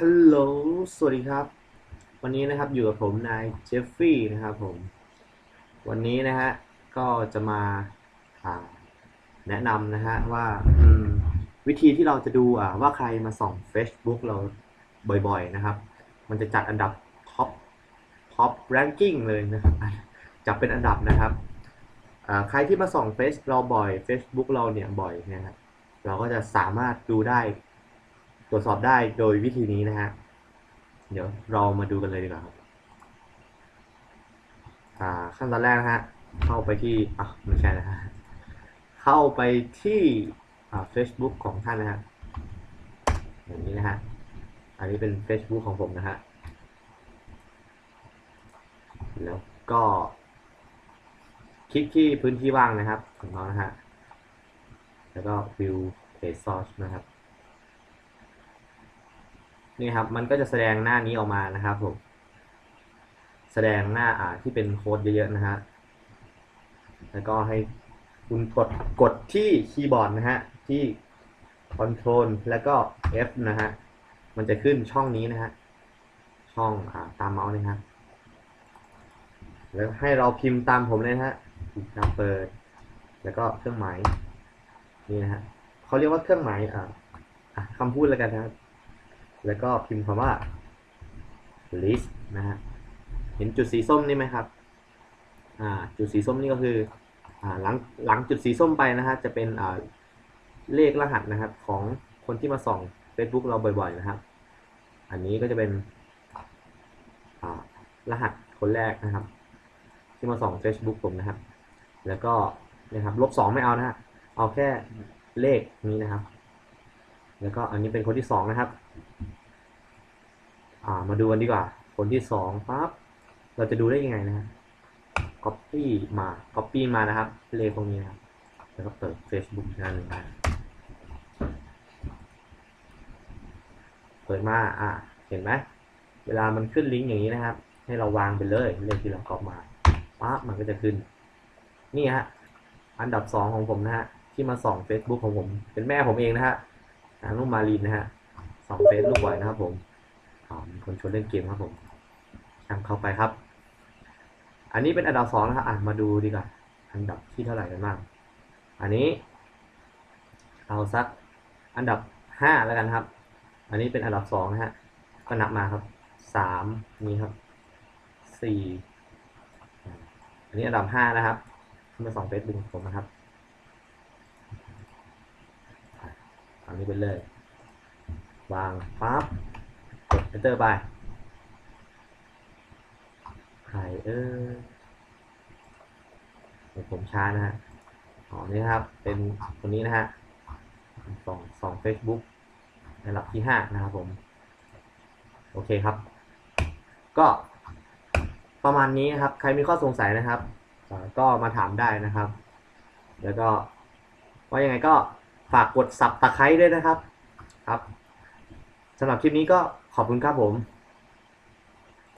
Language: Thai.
ฮัลโหล สวัสดีครับ วันนี้นะครับอยู่กับผมนายเจฟฟี่นะครับผม วันนี้นะฮะก็จะมาแนะนำนะฮะว่าวิธีที่เราจะดูอ่าว่าใครมาส่อง Facebook เราบ่อยๆนะครับ มันจะจัดอันดับท็อปท็อปแรงกิ้งเลยนะครับจับเป็นอันดับนะครับใครที่มาส่องเฟซเราบ่อย Facebook เราเนี่ยบ่อยนะครับเราก็จะสามารถดูได้ ตรวจสอบได้โดยวิธีนี้นะฮะ เดี๋ยวเรามาดูกันเลยดีกว่าครับขั้นตอนแรกนะฮะ เข้าไปที่อะไม่ใช่นะฮะ เข้าไปที่อ่า Facebook ของท่านนะฮะอย่างนี้นะฮะ อันนี้เป็น Facebook ของผมนะฮะ แล้วก็ คลิกที่พื้นที่ว่างนะครับ ของเรานะฮะ แล้วก็ view page source นะครับ นี่ครับ มันก็จะแสดงหน้านี้ออกมานะครับผม แสดงหน้าอ่าที่เป็นโค้ดเยอะๆนะฮะ แล้วก็ให้คุณกดกดที่คีย์บอร์ดนะฮะ ที่ Control แล้วก็ F นะฮะ มันจะขึ้นช่องนี้นะฮะ ช่องอ่าตามเมาส์นะฮะ แล้วให้เราพิมพ์ตามผมเลยนะฮะนะเปิด แล้วก็เครื่องหมาย นี่นะฮะเขาเรียกว่าเครื่องหมายอ่าคำพูดแล้วกันนะครับ แล้วก็พิมพ์คำว่า list นะฮะ เห็นจุดสีส้มนี่ไหมครับ อ่า จุดสีส้มนี่ก็คืออ่าหลังหลังจุดสีส้มไปนะฮะ จะเป็นอ่าเลขรหัสนะครับของคนที่มาส่อง Facebook เราบ่อยๆนะครับ อันนี้ก็จะเป็นอ่ารหัสคนแรกนะครับ ที่มาส่อง Facebook ผมนะครับ แล้วก็นะครับลบสองไม่เอานะฮะ เอาแค่เลขนี้นะครับ แล้วก็อันนี้เป็นคนที่สองนะครับ อ่า มาดูกันดีกว่าคนที่สองปั๊บ เราจะดูได้ยังไงนะ copy มา copy มานะครับ เลขตรงนี้นะครับแล้วก็เปิด Facebook อีกอันหนึ่งนะเปิดมา อ่า เห็นไหม เวลามันขึ้นลิงก์อย่างนี้นะครับ ให้เราวางไปเลยเลขที่เรากรอบมาปั๊บมันก็จะขึ้น นี่ฮะ อันดับสองของผมนะฮะ ที่มาส่อง Facebook ของผม เป็นแม่ผมเองนะฮะนางนุ่มารีนนะฮะส่องเฟซลูกบ่อยนะครับผม อมีคนชวนเล่นเกมครับผมช่างเข้าไปครับ อันนี้เป็นอันดับสองนะครับอะมาดูดีกว่าอันดับที่เท่าไหร่กันบ้างอันนี้ เอาสักอันดับห้าแล้วกันครับ อันนี้เป็นอันดับสองนะฮะก็นับมาครับสามนี่ครับสี่อันนี้อันดับห้านะครับที่มาสองเฟซบุ๊กผมนะครับอะเอานี้ไปเลยวางปั๊บ กด enter ไปใครเออเดี๋ยวผมช้านะฮะอ๋อนี่ครับ เป็นคนนี้นะฮะสองสอง Facebook ในระดับที่ห้านะครับผม โอเคครับ ก็ประมาณนี้นะครับ ใครมีข้อสงสัยนะครับ ก็มาถามได้นะครับ แล้วก็ว่ายังไงก็ฝากกดสับตะไคร้ด้วยนะครับ ครับสำหรับคลิปนี้ก็ ขอบคุณครับผม